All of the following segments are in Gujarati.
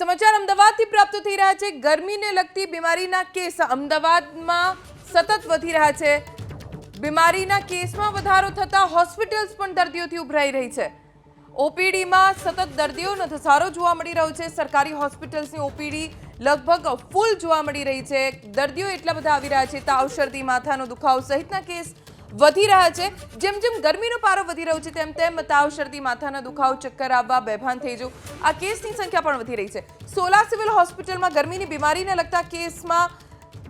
સમાચાર અમદાવાદથી પ્રાપ્ત થઈ રહ્યા છે. ગરમીને લગતી બીમારીના કેસ અમદાવાદમાં સતત વધી રહ્યા છે. બીમારીના કેસમાં વધારો થતા હોસ્પિટલ્સ પણ દર્દીઓથી ઉભરાઈ રહી છે. ઓપીડીમાં સતત દર્દીઓનો ધસારો જોવા મળી રહ્યો છે. સરકારી હોસ્પિટલ્સની ઓપીડી લગભગ ફૂલ જોવા મળી રહી છે. દર્દીઓ એટલા બધા આવી રહ્યા છે. તાવ, શરદી, માથાનો દુખાવો સહિતના કેસ વધી રહ્યા છે. જેમ જેમ ગરમીનો પારો વધી રહ્યો છે, તેમ તેમ તાવ, શરદી, માથાના દુખાવો, ચક્કર આવવા, બેભાન થઈ જવું, આ કેસની સંખ્યા પણ વધી રહી છે. સોલા સિવિલ હોસ્પિટલમાં ગરમીની બીમારીને લગતા કેસમાં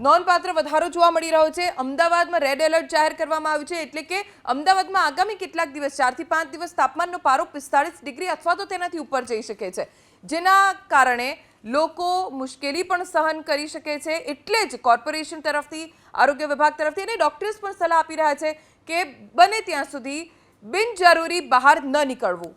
નોંધપાત્ર વધારો જોવા મળી રહ્યો છે. અમદાવાદમાં રેડ એલર્ટ જાહેર કરવામાં આવ્યું છે, એટલે કે અમદાવાદમાં આગામી કેટલાક દિવસ ચારથી પાંચ દિવસ તાપમાનનો પારો પિસ્તાળીસ ડિગ્રી અથવા તો તેનાથી ઉપર જઈ શકે છે. જેના કારણે લોકો મુશ્કેલી પણ સહન કરી શકે છે એટલે જ કોર્પોરેશન તરફથી, આરોગ્ય વિભાગ તરફથી અને ડોક્ટર્સ પણ સલાહ આપી રહ્યા છે કે બને ત્યાં સુધી બિનજરૂરી બહાર ન નીકળવું.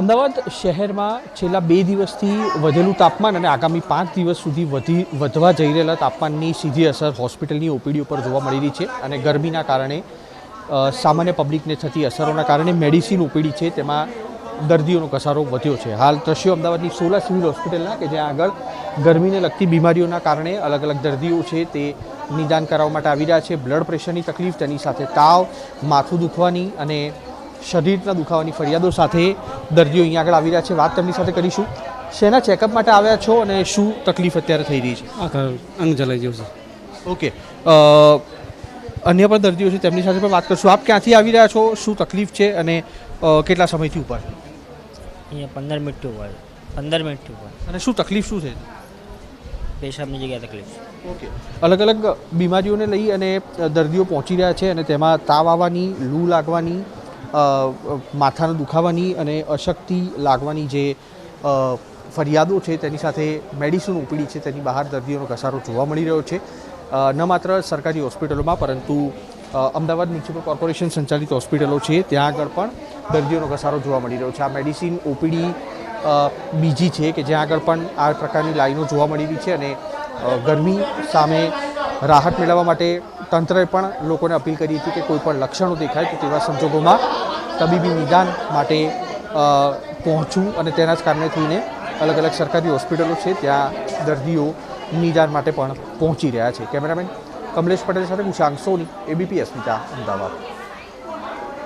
અમદાવાદ શહેરમાં છેલ્લા બે દિવસથી વધેલું તાપમાન અને આગામી પાંચ દિવસ સુધી વધી, વધવા જઈ રહેલા તાપમાનની સીધી અસર હોસ્પિટલની ઓપીડી ઉપર જોવા મળી રહી છે અને ગરમીના કારણે સામાન્ય પબ્લિકને થતી અસરોના કારણે મેડિસિન ઓપીડી છે, તેમાં દર્દીઓનો ઘસારો વધ્યો છે. હાલ દ્રશ્યો અમદાવાદની સોલા સિવિલ હોસ્પિટલના કે જ્યાં આગળ ગરમીને લગતી બીમારીઓના કારણે અલગ અલગ દર્દીઓ છે તે નિદાન કરાવવા માટે આવી રહ્યા છે. બ્લડ પ્રેશરની તકલીફ તેની સાથે તાવ માથું દુખવાની અને શરીરના દુખાવાની ફરિયાદો સાથે દર્દીઓ અહીંયા આગળ આવી રહ્યા છે. વાત તેમની સાથે કરીશું. શેના ચેકઅપ માટે આવ્યા છો અને શું તકલીફ અત્યારે થઈ રહી છે? અંગ જલાઈ ગયું છે. ઓકે. અન્ય પણ દર્દીઓ છે તેમની સાથે પણ વાત કરશું. આપ ક્યાંથી આવી રહ્યા છો? શું તકલીફ છે? અને કેટલા સમયથી ઉપર? અહીંયા પંદર મિનિટ હોય પંદર મિનિટથી હોય અને શું તકલીફ શું છે? પેશાબની જગ્યાએ તકલીફ. ઓકે. અલગ અલગ બીમારીઓને લઈ અને દર્દીઓ પહોંચી રહ્યા છે અને તેમાં તાવ આવવાની લૂ લાગવાની માથાના દુખાવાની અને અશક્તિ લાગવાની જે ફરિયાદો છે તેની સાથે મેડિસિન ઉપડી છે તેની બહાર દર્દીઓનો ઘસારો જોવા મળી રહ્યો છે. ન માત્ર સરકારી હોસ્પિટલોમાં પરંતુ અમદાવાદ મ્યુનિસિપલ કોર્પોરેશન સંચાલિત હોસ્પિટલો છે. ત્યાં આગળ પણ દર્દીઓનો ઘસારો જોવા મળી રહ્યો છે. આ મેડિસિન ઓપીડી બીજી છે કે જ્યાં આગળ પણ આ પ્રકારની લાઈનો જોવા મળી રહી છે અને ગરમી સામે રાહત મેળવવા માટે તંત્રએ પણ લોકોને અપીલ કરી હતી કે કોઈ પણ લક્ષણો દેખાય તો તેવા સંજોગોમાં તબીબી નિદાન માટે પહોંચવું અને તેના જ કારણે થઈને અલગ અલગ સરકારી હોસ્પિટલો છે ત્યાં દર્દીઓ નિદાન માટે પણ પહોંચી રહ્યા છે. કેમેરામેન કમલેશ પટેલ સાથે હું શાંગ સોની એબીપી અસ્મિતા અમદાવાદ.